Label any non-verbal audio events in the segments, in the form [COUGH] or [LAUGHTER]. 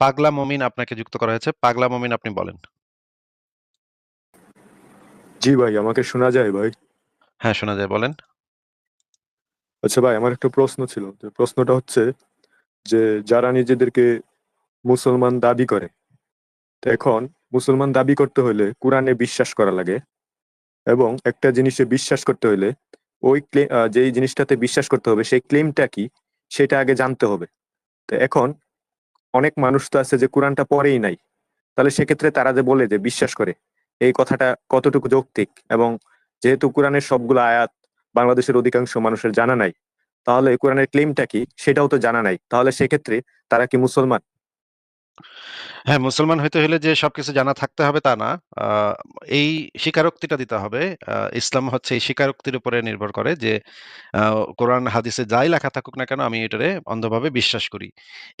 পাগলা মমিন আপনাকে যুক্ত করা হয়েছে। পাগলা মমিন আপনি বলেন। জি ভাই, আমাকে শোনা যায় ভাই? হ্যাঁ, শোনা যায় বলেন। আচ্ছা ভাই আমার একটা প্রশ্ন ছিল। যে প্রশ্নটা হচ্ছে যে যারা নিজেদেরকে মুসলমান দাবি করে, তো এখন মুসলমান দাবি করতে হইলে কোরআনে বিশ্বাস করা লাগে এবং একটা জিনিসে বিশ্বাস করতে হইলে ওই যেই জিনিসটাতে বিশ্বাস করতে হবে সেই ক্লেমটা কি সেটা আগে জানতে হবে। তো এখন অনেক মানুষ তো আছে যে কোরআনটা পড়েই নাই। তাহলে সেক্ষেত্রে তারা যে বলে যে বিশ্বাস করে, এই কথাটা কতটুকু যৌক্তিক? এবং যেহেতু কোরআনের সবগুলো আয়াত বাংলাদেশের অধিকাংশ মানুষের জানা নাই, তাহলে কোরআনের ক্লেমটা কি সেটাও তো জানা নাই। তাহলে সেক্ষেত্রে তারা কি মুসলমান? হ্যাঁ, মুসলমান হইতে হইলে যে সবকিছু জানা থাকতে হবে তা না। এই স্বীকারোক্তিটা দিতে হবে। ইসলাম হচ্ছে এই স্বীকারোক্তির উপরে নির্ভর করে যে কোরআন হাদিসে যাই লেখা থাকুক না কেন আমি এটারে অন্ধভাবে বিশ্বাস করি।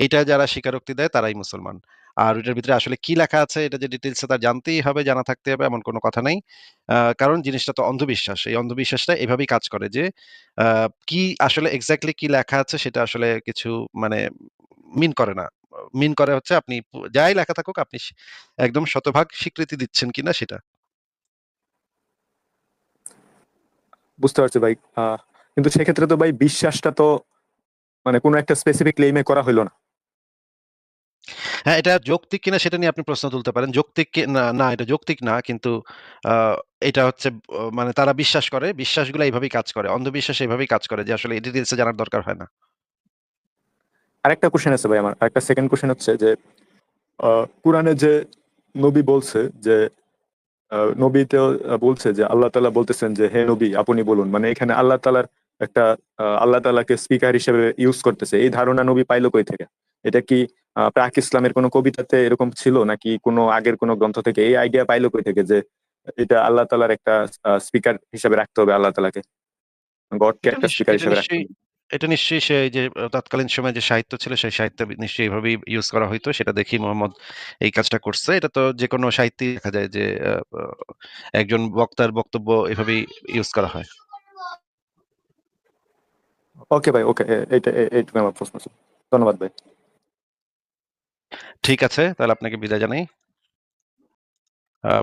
এইটা যারা স্বীকারোক্তি দেয় তারাই মুসলমান। আর ওইটার ভিতরে আসলে কি লেখা আছে এটা যে ডিটেইলস এ তার জানতেই হবে, জানা থাকতে হবে এমন কোনো কথা নাই। কারণ জিনিসটা তো অন্ধবিশ্বাস। এই অন্ধবিশ্বাসটা এভাবেই কাজ করে যে কি আসলে এক্সাক্টলি কি লেখা আছে সেটা আসলে কিছু মানে মিন করে না। মিন করে হচ্ছে আপনি যাই লেখা থাকুক আপনি একদম শতভাগ স্বীকৃতি দিচ্ছেন কিনা সেটা। বুঝতে পারছি ভাই। কিন্তু সেক্ষেত্রে তো ভাই বিশ্বাসটা তো মানে কোনো একটা স্পেসিফিক ক্লেইম এ করা হইল না। হ্যাঁ, এটা যৌক্তিক কিনা সেটা নিয়ে আপনি প্রশ্ন তুলতে পারেন। যৌক্তিক না, না এটা যৌক্তিক না কিন্তু এটা হচ্ছে মানে তারা বিশ্বাস করে। বিশ্বাসগুলা এইভাবেই কাজ করে। অন্ধবিশ্বাস এভাবেই কাজ করে যে আসলে এ জানার দরকার হয় না। আরেকটা কোয়েশ্চেন আছে ভাই আমার। আরেকটা সেকেন্ড কোয়েশ্চেন হচ্ছে যে কুরআনে যে নবী বলছে যে আ নবীতেও বলছে যে আল্লাহ তাআলা বলতেছেন যে, "হে নবী আপনি বলুন।" মানে এখানে আল্লাহ তাআলার একটা আল্লাহ তালাকে স্পিকার হিসেবে ইউজ করতেছে। এই ধারণা নবী পাইলো কই থেকে? এটা কি প্রাক ইসলামের কোনো কবিতাতে এরকম ছিল নাকি কোনো আগের কোনো গ্রন্থ থেকে? এই আইডিয়া পাইল কই থেকে যে এটা আল্লাহ তালার একটা স্পিকার হিসেবে রাখতে হবে আল্লাহ তালাকে গডকে একটা স্পিকার হিসেবে রাখতে হবে। এটা নিশ্চয়ই সে যে তৎকালীন সময়ে যে সাহিত্য ছিল সেই সাহিত্য নিশ্চয়ই এভাবেই ইউস করা হইতো। সেটা দেখেই মোহাম্মদ এই কাজটা করছে। এটা তো যেকোনো সাহিত্যেই দেখা যায় যে একজন বক্তার বক্তব্য এভাবেই ইউজ করা হয়। ওকে ভাই, ওকে। এ এইটা এ আমার প্রশ্ন ছিল। ধন্যবাদ ভাই। ঠিক আছে। তাহলে আপনাকে বিদায় জানাই।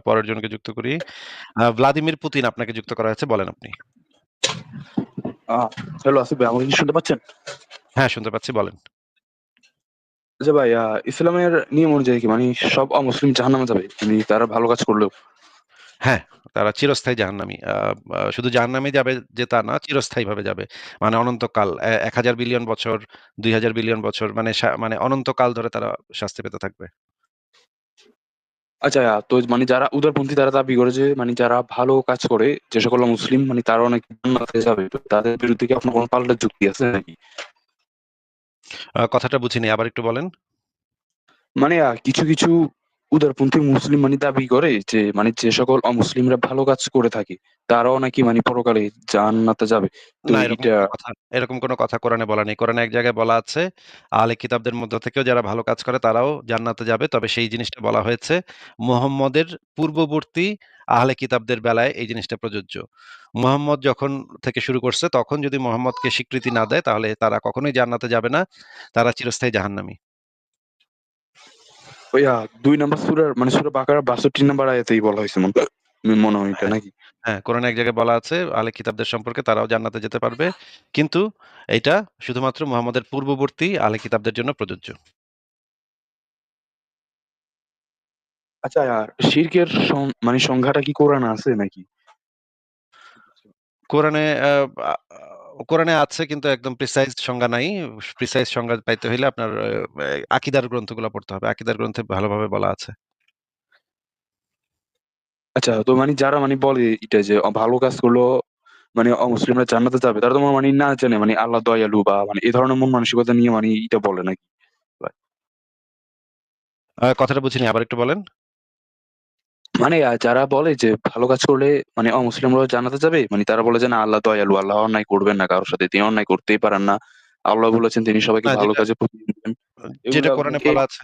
পরের জনকে যুক্ত করি। ভ্লাদিমির পুতিন আপনাকে যুক্ত করা হয়েছে। বলেন আপনি। হ্যালো আসিফ ভাই আমাকে শুনতে পাচ্ছেন? হ্যাঁ, শুনতে পাচ্ছি বলেন। আচ্ছা ভাই ইসলামের নিয়ম অনুযায়ী কি মানে সব অমুসলিম জাহান্নামে যাবে? মানে তারা ভালো কাজ করলেও? হ্যাঁ, তারা চিরস্থায়ী জাহান্নামী। শুধু জাহান্নামেই যাবে যে তা না, চিরস্থায়ীভাবে যাবে। মানে অনন্তকাল এক হাজার বিলিয়ন বছর, ২,০০০ বিলিয়ন বছর মানে মানে অনন্তকাল ধরে তারা শাস্তি পেতে থাকবে। আচ্ছা তো মানে যারা উদারপন্থী তারা দাবি করে যে মানে যারা ভালো কাজ করে যে সকল মুসলিম মানে তারা অনেক জান্নাতে যাবে। তো তাদের বিরুদ্ধে কি আপনার কোনো পাল্টা যুক্তি আছে নাকি? কথাটা বুঝিনি। আবার একটু বলেন। মানে কিছু, কিছু উদারপন্থী মুসলিম মানে দাবি করে যে মানে যে সকল অমুসলিমরা ভালো কাজ করে থাকে তারাও নাকি মানে পরকালে জান্নাতে যাবে। না এরকম কোনো কথা এরকম কোনো কথা কোরআনে বলা নেই। কোরআনে এক জায়গায় বলা আছে, আহলে কিতাবদের মধ্য থেকেও যারা ভালো কাজ করে তারাও জান্নাতে যাবে। তবে সেই জিনিসটা বলা হয়েছে মুহাম্মদের পূর্ববর্তী আহলে কিতাবদের বেলায় এই জিনিসটা প্রযোজ্য। মুহাম্মদ যখন থেকে শুরু করছে তখন যদি মুহাম্মদকে স্বীকৃতি না দেয় তাহলে তারা কখনোই জান্নাতে যাবে না। তারা চিরস্থায়ী জাহান্নামী। আ ২ নাম্বার সূরার মানে সূরা বাকারার ৬২ নাম্বার আয়াতেই বলা হইছে মন মনে হয় এটা নাকি? হ্যাঁ, কোরআনে এক জায়গায় বলা আছে আহলে কিতাবদের সম্পর্কে তারাও জান্নাতে যেতে পারবে। কিন্তু এইটা শুধুমাত্র মুহাম্মদের পূর্ববর্তী আহলে কিতাবদের জন্য প্রযোজ্য। আচ্ছা আর শিরকের মানে সংজ্ঞাটা কি কোরআন আছে নাকি? কোরআনে কোরআনে আছে কিন্তু একদম প্রিসাইজ সংজ্ঞা নাই। প্রিসাইজ সংজ্ঞা পাইতে হইলে আপনার আকিদার গ্রন্থগুলা পড়তে হবে। আকীদার গ্রন্থে ভালোভাবে বলা আছে। আচ্ছা তো মানে যারা মানে বলে এটা যে ভালো কাজ করলেও মানে অমুসলিমরা জান্নাতে যাবে তারা তো মানে না জানে মানে আল্লাহ দয়ালু বা মানে এই ধরনের মন মানসিকতা নিয়ে মানে এটা বলে নাকি? কথাটা বুঝিনি। আবার একটু বলেন। মানে আ যারা বলে যে ভালো কাজ করলে মানে অমুসলিমরাও জান্নাতে যাবে। মানে তারা বলে যে না আল্লাহ দয়ালু, আল্লাহ অন্যায় করবেন না কারও সাথে। তিনি অন্যায় করতেই পারেন না। আল্লাহ বলেছেন তিনি সবাইকে না ভালো যেটা কাজে যেটা এগুলা কোরআনে এ বলা আছে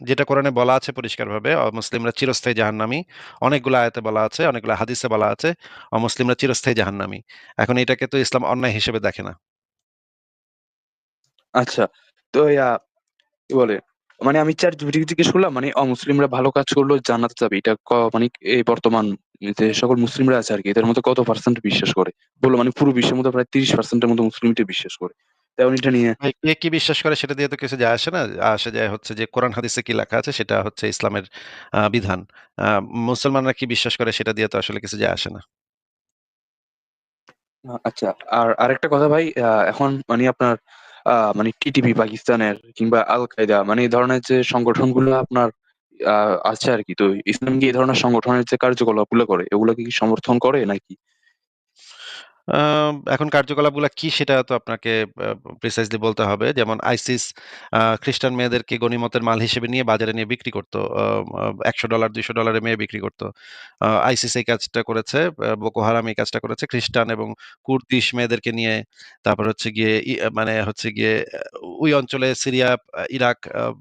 যেটা কোরআনে বলা আছে পরিষ্কারভাবে অমুসলিমরা চিরস্থায়ী জাহান্নামী। অনেকগুলো আয়াতে বলা আছে, অনেকগুলো হাদিসে বলা আছে অমুসলিমরা চিরস্থায়ী জাহান্নামী। এখন এটাকে তো ইসলাম অন্যায় হিসেবে দেখে না। আচ্ছা। তো ইয়া কি বলে মানে আমি চার কে জিজ্ঞেস করলাম মানে অমুসলিমরা ভালো কাজ করলেও জানাতে যাবে। এটা মানে এই বর্তমান যে সকল মুসলিমরা আছে আরকি এদের মধ্যে কত পার্সেন্ট বিশ্বাস করে? বলল মানে পুরো বিশ্বের মধ্যে প্রায় ৩০% এর মতো মুসলিম বিশ্বাস করে। তেমন এটা নিয়ে কে কি বিশ্বাস করে সেটা দিয়ে তো কিছু যায় আসে না। আসে যায় হচ্ছে যে কোরআন হাদিসে কি লেখা আছে সেটা হচ্ছে ইসলামের বিধান। মুসলমানরা কি বিশ্বাস করে সেটা দিয়ে তো আসলে কিছু যায় আসে না। আচ্ছা। আর আরেকটা কথা ভাই এখন মানে আপনার মানে টিটিপি পাকিস্তানের কিংবা আল কায়দা মানে এই ধরনের যে সংগঠনগুলো আপনার আছে আরকি। তো ইসলাম কি এই ধরনের সংগঠনের যে কার্যকলাপগুলো করে, এগুলোকে কি সমর্থন করে নাকি? এখন কার্যকলাপগুলা কি সেটা তো আপনাকে প্রিসাইজলি বলতে হবে। যেমন আইসিস খ্রিস্টান মেয়েদেরকে গনিমতের মাল হিসেবে নিয়ে বাজারে নিয়ে বিক্রি করত। আ আ $১০০ $২০০ এ মেয়ে বিক্রি করত। আইসিস এই কাজটা করেছে। আ বোকো হারাম এই কাজটা করেছে। খ্রিস্টান এবং কুর্দিশ মেয়েদেরকে নিয়ে তারপর হচ্ছে গিয়ে মানে হচ্ছে গিয়ে ওই অঞ্চলে সিরিয়া, ইরাক,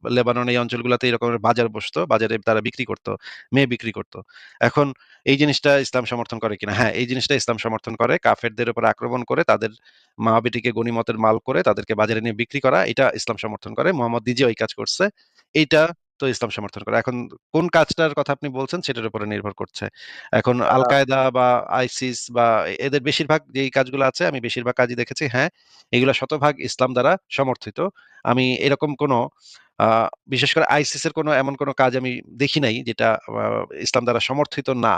লেবানন এই অঞ্চলগুলোতে এই রকমের বাজার বসতো। বাজারে তারা বিক্রি করত। মেয়ে বিক্রি করত। এখন এই জিনিসটা ইসলাম সমর্থন করে কিনা? হ্যাঁ, এই জিনিসটা ইসলাম সমর্থন করে। কাফেরদের উপর আক্রমণ করে তাদের মা-বেটিকে গনিমতের মাল করে তাদেরকে বাজারে নিয়ে বিক্রি করা এটা ইসলাম সমর্থন করে। মোহাম্মদ নিজেও এই কাজ করছে। এইটা তো ইসলাম সমর্থন করে। এখন কোন কাজটার কথা আপনি বলছেন সেটার উপরে নির্ভর করছে। এখন আল-কায়েদা বা আইসিস বা এদের বেশিরভাগ যেই কাজগুলো আছে আমি বেশিরভাগ কাজই দেখেছি হ্যাঁ, এগুলা শতভাগ ইসলাম দ্বারা সমর্থিত। আমি এরকম কোনো বিশেষ করে আইসিস এর কোনো এমন কোনো কাজ আমি দেখি নাই যেটা ইসলাম দ্বারা সমর্থিত না।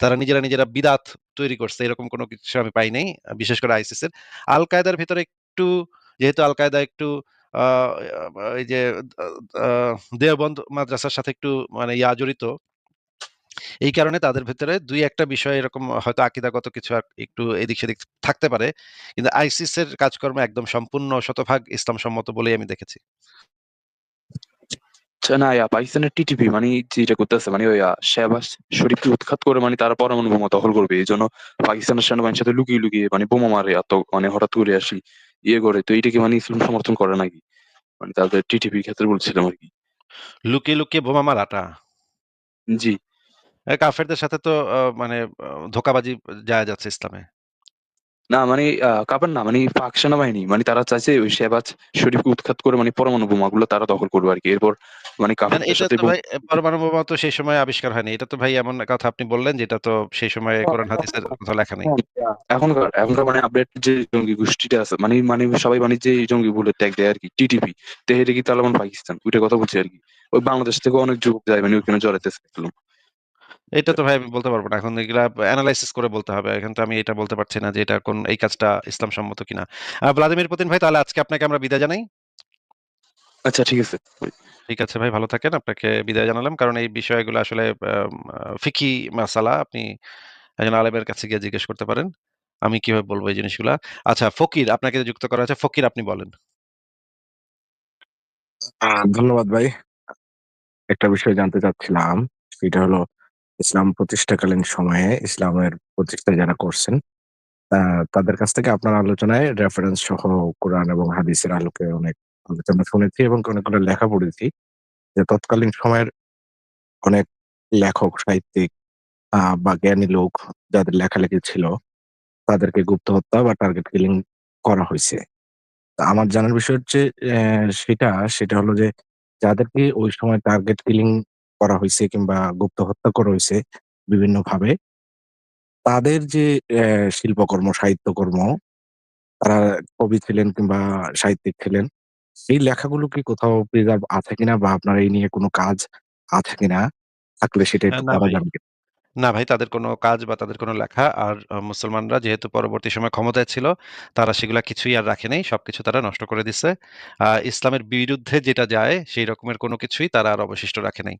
তারা নিজেরা, নিজেরা বিদআত তৈরি করছে। এরকম কোনো কিছু আমি পাই নাই। বিশেষ করে আইসিসের। আল কায়দার ভিতরে একটু, যেহেতু আল কায়দা একটু এই যে দেওবন্দ মাদ্রাসার সাথে একটু মানে ইয়া জড়িত। এই কারণে তাদের ভেতরে দুই একটা বিষয় এরকম হয়তো আকিদাগত কিছু একটু এদিক-সেদিক থাকতে পারে। কিন্তু আইসিস এর কাজকর্ম একদম সম্পূর্ণ শতভাগ ইসলামসম্মত বলেই আমি দেখেছি। না ইয়া পাকিস্তানের টিটিপি মানে যেটা করতেছে মানে ওই শেহবাজ শরীফকে উৎখাত করে মানে তারা পরমাণু বোমা দখল করবে। এজন্য পাকিস্তানের সেনাবাহিনীর সাথে লুকিয়ে, লুকিয়ে মানে বোমা মারে এত মানে হঠাৎ করে আসি ইয়ে করে। তো এইটা কি মানে ইসলাম সমর্থন করে নাকি? মানে তাদের টিটিপির ক্ষেত্রে বলছিলাম আরকি। লুকিয়ে, লুকিয়ে বোমা মারাটা? জি। কাফেরদের সাথে তো মানে ধোঁকাবাজি জায়েজ আছে ইসলামে। না মানে কাফের না মানে পাক সেনাবাহিনী। মানে তারা চাইছে ওই শেহবাজ শরীফকে উৎখাত করে মানে পরমাণু বোমাগুলো তারা দখল করবে আরকি। এরপর মানে মানে পরমাণু বোমা তো সেই সময়ে আবিষ্কার হয়নি। এটা তো ভাই এমন কথা আপনি বললেন যেটা তো সেই সময়ে কোরআন হাদিসের কোথাও লেখা নেই। এখনকার এখনকার মানে আপডেট যে জঙ্গি গোষ্ঠীটা আছে মানে মানে সবাই মানে যে জঙ্গি বলে ট্যাগ দেয় আরকি টিটিপি। তেহরিকি তালেবান পাকিস্তান ওইটার কথা বলছি আরকি। ওই বাংলাদেশ থেকে অনেক যুবক যায় মানে ওইখানে জড়াইতেছে এটা তো ভাই আমি বলতে পারব না। এখন এগুলা এনালাইসিস করে বলতে হবে। এখন তো আমি এটা বলতে পারছি না যে এটা কোন এই কাজটা ইসলাম সম্মত কিনা। ভ্লাদিমির পুতিন ভাই তাহলে আজকে আপনাকে আমরা বিদায় জানাই। আচ্ছা ঠিক আছে। ঠিক আছে ভাই ভালো থাকেন। আপনাকে বিদায় জানালাম। কারণ এই বিষয়গুলো আসলে ফিকহি মাসালা আপনি একজন আলেমের কাছে গিয়ে জিজ্ঞেস করতে পারেন। আমি কীভাবে বলব এই জিনিসগুলা। আচ্ছা ফকির আপনাকে যুক্ত করা হয়েছে। ফকির আপনি বলেন। ধন্যবাদ ভাই। একটা বিষয় জানতে চাচ্ছিলাম। সেটা হলো ইসলাম প্রতিষ্ঠাকালীন সময়ে ইসলামের প্রতিষ্ঠা যারা করছেন, তাদের কাছ থেকে আপনার আলোচনায় রেফারেন্স সহ কোরআন এবং হাদিসের আলোকে অনেক আলোচনা শুনেছি এবং অনেকগুলো লেখা পড়েছি। যে তৎকালীন সময়ের অনেক লেখক, সাহিত্যিক বা জ্ঞানী লোক যাদের লেখালেখি ছিল, তাদেরকে গুপ্ত হত্যা বা টার্গেট কিলিং করা হয়েছে আমার জানার বিষয় হচ্ছে সেটা, সেটা হলো যে যাদেরকে ওই সময় টার্গেট কিলিং করা হয়েছে কিংবা গুপ্ত হত্যা করা হইছে বিভিন্নভাবে তাদের যে শিল্পকর্ম, সাহিত্যকর্ম, তারা কবি ছিলেন কিংবা সাহিত্যিক ছিলেন, সেই লেখাগুলো কি কোথাও প্রিজার্ভ আছে কিনা বা আপনার এই নিয়ে কোন কাজ আছে কিনা? থাকলে সেটা আ একটু না ভাই। যাবে কিনা? না ভাই তাদের কোনো কাজ বা তাদের কোনো লেখা আর আ মুসলমানরা যেহেতু পরবর্তী সময়ে ক্ষমতায় ছিল, তারা সেগুলা কিছুই আর রাখে নাই। সবকিছু তারা নষ্ট করে দিছে। আ ইসলামের বিরুদ্ধে যেটা যায় সেই রকমের কোনো কিছুই তারা আর অবশিষ্ট রাখে নাই।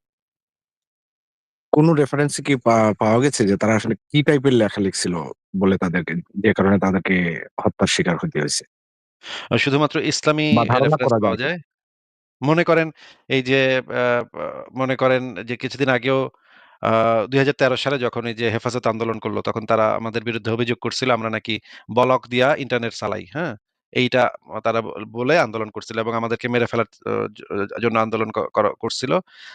কোন রেফারেন্স কি পা পাওয়া গেছে যে তারা আসলে কি টাইপের লেখা লিখছিল বলে তাদেরকে যে কারণে তাদেরকে হত্যার শিকার হইতে হইছে? আ শুধুমাত্র ইসলামী বা এ ধারণা রেফারেন্স করা পাওয়া যায় যায়। মনে করেন এই যে আ আ মনে করেন যে কিছুদিন আগেও আ ২০১৩ সালে যখন এই যে হেফাজত আন্দোলন করল তখন তারা আমাদের বিরুদ্ধে অভিযোগ করছিল আমরা নাকি ব্লক দিয়া ইন্টারনেট চালাই, হ্যাঁ? এইটা তারা ব বলে আন্দোলন করছিল এবং আমাদেরকে মেরে ফেলার জ জন্য আন্দোলন ক করা করছিল।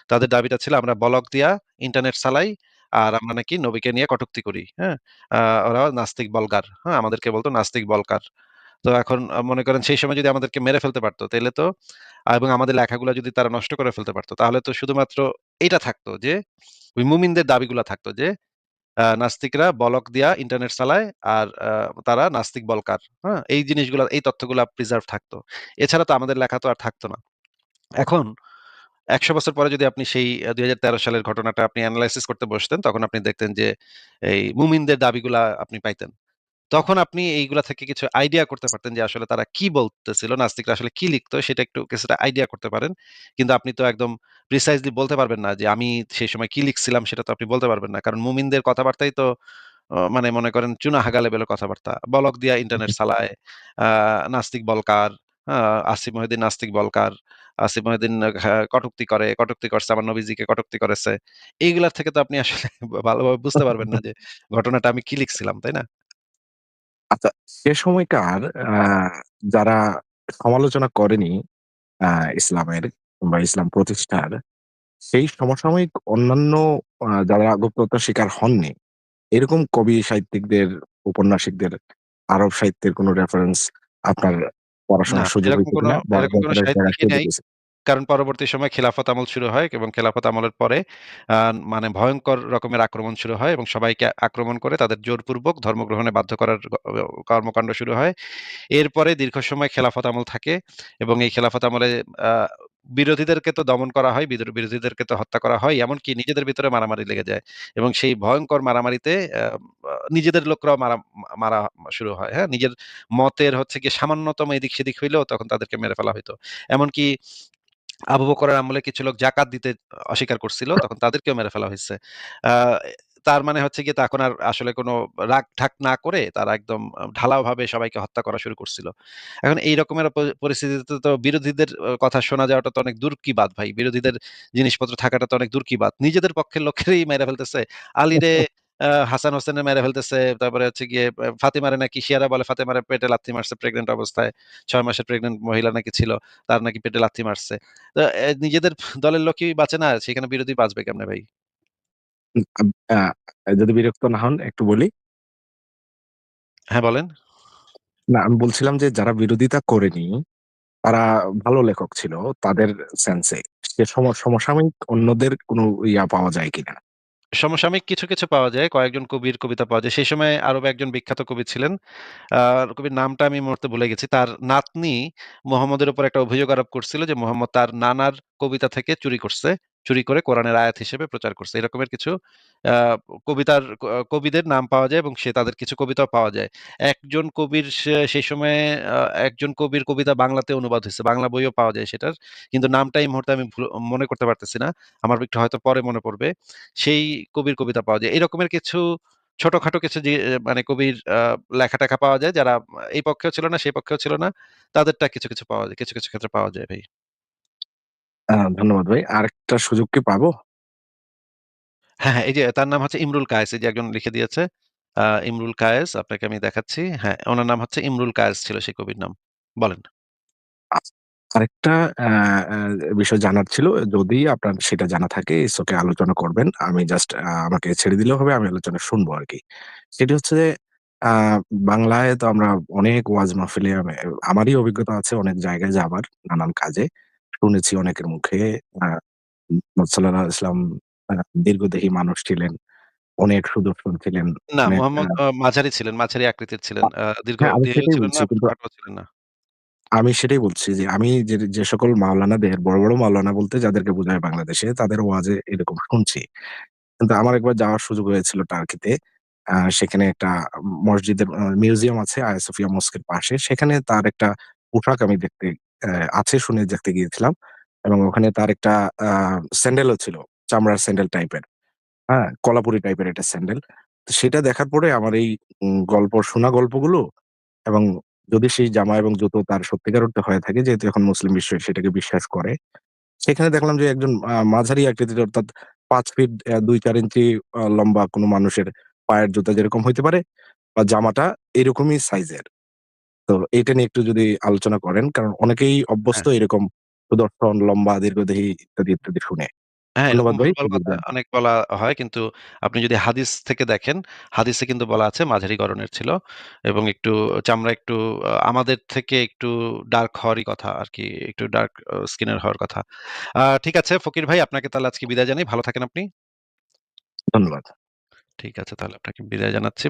তাদের দাবিটা ছিল আমরা ব্লক দিয়া ইন্টারনেট চালাই আর আমরা নাকি নবীকে নিয়ে কটুক্তি করি, হ্যাঁ? আ ওরা নাস্তিক বলগার, হ্যাঁ? আমাদেরকে বলত নাস্তিক বলগার। তো এখন মনে করেন সেই সময় যদি আমাদেরকে মেরে ফেলতে পারত, তাইলে তো এবং আমাদের লেখাগুলা যদি তারা নষ্ট করে ফেলতে পারত, তাহলে তো শুধুমাত্র এইটা থাকতো যে, ওই মুমিনদের দাবিগুলা থাকতো যে, নাস্তিকরা বলক দিয়া ইন্টারনেট চালায় আর তারা নাস্তিক বলকার। হ্যাঁ? এই জিনিসগুলা, এই তথ্যগুলা প্রিজার্ভ থাকতো। এছাড়া তো আমাদের লেখা তো আর থাকতো না। এখন ১০০ বছর পরে যদি আপনি সেই ২০১৩ সালের ঘটনাটা আপনি অ্যানালাইসিস করতে বসতেন, তখন আপনি দেখতেন যে, এই মুমিনদের দাবিগুলা আপনি পাইতেন। তখন আপনি এইগুলা থেকে কিছু আইডিয়া করতে পারতেন যে, আসলে তারা কি বলতেছিল, নাস্তিকরা আসলে কি লিখতো সেটা একটু কিছুটা আইডিয়া করতে পারেন। কিন্তু আপনি তো একদম প্রিসাইজলি বলতে পারবেন না যে, আমি সেই সময় কি লিখছিলাম সেটা তো আপনি বলতে পারবেন না। কারণ মুমিনদের কথাবার্তাই তো মানে মনে করেন চুনা-হাগা লেভেলের কথাবার্তা। বলক দিয়া ইন্টারনেট [LAUGHS] চালায়, নাস্তিক বলকার, আসিফ মহিউদ্দিন নাস্তিক বলকার, আসিফ মহিউদ্দিন হ্যাঁ, কটূক্তি করে, কটূক্তি করছে, আমার নবীজিকে কটূক্তি করেছে। এইগুলার থেকে তো আপনি আসলে [LAUGHS] ভালোভাবে বুঝতে পারবেন না যে, [LAUGHS] ঘটনাটা আমি কি লিখছিলাম, তাই না? আচ্ছা, সে সময়কার আ যারা সমালোচনা করেনি আ ইসলামের বা ইসলাম প্রতিষ্ঠার, সেই সমসাময়িক অন্যান্য আ যারা গুপ্ততার শিকার হননি, এরকম কবি সাহিত্যিকদের, উপন্যাসিকদের, আরব সাহিত্যের কোনো রেফারেন্স আপনার না, পড়াশোনার সুযোগ এরকম হয়েছে কোন কিনা? বা এরকম কোন সাহিত্যিকই সুযোগ নেই। কারণ পরবর্তী সময়ে খেলাফত আমল শুরু হয় এবং খেলাফত আমলের পরে মানে ভয়ঙ্কর রকমের আক্রমণ শুরু হয় এবং সবাইকে আক্রমণ করে তাদের জোরপূর্বক ধর্মগ্রহণে বাধ্য করার কর্মকাণ্ড শুরু হয়। এরপরে দীর্ঘ সময় খেলাফত আমল থাকে এবং এই খেলাফত আমলে বিরোধীদেরকে তো দমন করা হয়, বিরোধীদেরকে তো হত্যা করা হয়। এমনকি নিজেদের ভিতরে মারামারি লেগে যায়। এবং সেই ভয়ঙ্কর মারামারিতে নিজেদের লোকরাও মারা মারা শুরু হয়। হ্যাঁ? নিজের মতের হচ্ছে গিয়ে সামান্যতম এদিক-সেদিক হইলেও তখন তাদেরকে মেরে ফেলা হইতো। এমনকি আবু বকরের আমলে কিছু লোক জাকাত দিতে অস্বীকার করছিল, তখন তাদেরকেও মেরে ফেলা হয়েছে তার মানে হচ্ছে গিয়ে তখন আর আসলে কোনো রাগ-ঢাক না করে তারা একদম ঢালাওভাবে সবাইকে হত্যা করা শুরু করছিল। এখন এই রকমের পরিস্থিতিতে তো বিরোধীদের কথা শোনা যাওয়াটা তো অনেক দূর কি বাত ভাই। বিরোধীদের জিনিসপত্র থাকাটা তো অনেক দূর কি বাত। নিজেদের পক্ষের লোকেরই মেরে ফেলতেছে। আলীরে হাসান হোসেনের মেরে ফেলতেছে। তারপরে হচ্ছে গিয়ে ফাতিমারে নাকি শিয়ারা বলে ফাতেমারে পেটে লাথি মারছে প্রেগনেন্ট অবস্থায়। ছয় মাসের প্রেগনেন্ট মহিলা নাকি ছিল। তার নাকি পেটে লাথি মারছে। তো নিজেদের দলের লোকই বাঁচে না, সেখানে বিরোধী বাঁচবে কেমনে ভাই? যদি বিরক্ত না হন একটু বলি? হ্যাঁ, বলেন। না, আমি বলছিলাম যে যারা বিরোধিতা করেনি, তারা ভালো লেখক ছিল তাদের সেন্সে। সে সম সমসাময়িক অন্যদের কোনো ইয়া পাওয়া যায় কিনা? সমসাময়িক কিছু, কিছু পাওয়া যায়। কয়েকজন কবির কবিতা পাওয়া যায়। সেই সময় আরও একজন বিখ্যাত কবি ছিলেন। আহ কবির নামটা আমি মুহূর্তে ভুলে গেছি। তার নাতনি মোহাম্মদের উপর একটা অভিযোগ আরোপ করছিল যে মোহাম্মদ তার নানার কবিতা থেকে চুরি করছে। চুরি করে কোরআনের আয়াত হিসেবে প্রচার করছে। এরকমের কিছু কবিতার কবিদের নাম পাওয়া যায় এবং সে তাদের কিছু কবিতাও পাওয়া যায়। একজন কবির সেই সময়ে একজন কবির কবিতা বাংলাতে অনুবাদ হয়েছে বাংলা বইও পাওয়া যায় সেটার। কিন্তু নামটা এই মুহূর্তে আমি মনে করতে পারতেছি না। আমার একটু হয়তো পরে মনে পড়বে। সেই কবির কবিতা পাওয়া যায়। এরকমের কিছু ছোটখাটো কিছু যে মানে কবির আ লেখা-টেখা পাওয়া যায় যারা এই পক্ষেও ছিল না, সেই পক্ষেও ছিল না। তাদেরটা কিছু, কিছু পাওয়া যায়। কিছু, কিছু ক্ষেত্রে পাওয়া যায় ভাই। ধন্যবাদ ভাই। আরেকটা সুযোগ কি পাবো? হ্যাঁ, হ্যাঁ, এই যে তার নাম হচ্ছে ইমরুল কায়েস। এই যে একজন লিখে দিয়েছে। আ ইমরুল কায়েস আপনাকে আমি দেখাচ্ছি। হ্যাঁ, উনার নাম হচ্ছে ইমরুল কায়েস ছিল সেই কবির নাম। বলেন। আচ্ছা। আরেকটা আ বিষয় জানার ছিল। যদি আপনার সেটা জানা থাকে ইটস ওকে আলোচনা করবেন। আমি জাস্ট আ আমাকে ছেড়ে দিলেও হবে। আমি আলোচনা শুনব আরকি। সেটি হচ্ছে যে আ বাংলায় তো আমরা অনেক ওয়াজ মাহফিলে আমি আমারই অভিজ্ঞতা আছে অনেক জায়গায় যাবার নানান কাজে। শুনেছি অনেকের মুখে আ আ দীর্ঘদেহী মানুষ ছিলেন। অনেক সুদর্শন ছিলেন। না, মুহাম্মদ মাঝারি ছিলেন, মাঝারি আকৃতির ছিলেন। দীর্ঘ হ্যাঁ, ছিলেন না। আমি সেটাই বলছি যে আমি যে, সকল মাওলানাদের বড়, বড় মাওলানা বলতে যাদেরকে বোঝায় বাংলাদেশে তাদের ওয়াজে এরকম শুনছি। কিন্তু আমার একবার যাওয়ার সুযোগ হয়েছিল টার্কিতে। সেখানে একটা মসজিদের মিউজিয়াম আছে আয়াসোফিয়া মস্কের পাশে। সেখানে তার একটা পোশাক আমি দেখতে আছে শুনে দেখতে গিয়েছিলাম। এবং ওখানে তার একটা স্যান্ডেলও ছিল। চামড়ার স্যান্ডেল টাইপের। হ্যাঁ? কলাপুরি টাইপের একটা স্যান্ডেল। তো সেটা দেখার পরে আমার এই গল্প শোনা গল্পগুলো এবং যদি সেই জামা এবং জুতো তার সত্যিকার অর্থে হয়ে থাকে যেহেতু এখন মুসলিম বিশ্ব সেটাকে বিশ্বাস করে। সেখানে দেখলাম যে একজন মাঝারি আকৃতির অর্থাৎ পাঁচ ফিট দুই ২-৪ ইঞ্চি লম্বা কোনো মানুষের পায়ের জুতা যেরকম হইতে পারে বা জামাটা এরকমই সাইজের। তো এটা নিয়ে একটু যদি আলোচনা করেন কারণ অনেকেই অভ্যস্ত হ্যাঁ। এরকম সুদর্শন, লম্বা, দীর্ঘদেহী ইত্যাদি, ইত্যাদি শুনে। হ্যাঁ। অনেক বলা হয় কিন্তু আপনি যদি হাদিস থেকে দেখেন, হাদিসে কিন্তু বলা আছে মাঝারি গড়নের ছিল এবং একটু চামড়া একটু আমাদের থেকে একটু ডার্ক হওয়ারই কথা আর কি একটু ডার্ক স্কিনের হওয়ার কথা। ঠিক আছে ফকির ভাই আপনাকে তাহলে আজকে বিদায় জানাই। ভালো থাকেন আপনি। ধন্যবাদ। ঠিক আছে তাহলে আপনাকে বিদায় জানাচ্ছি।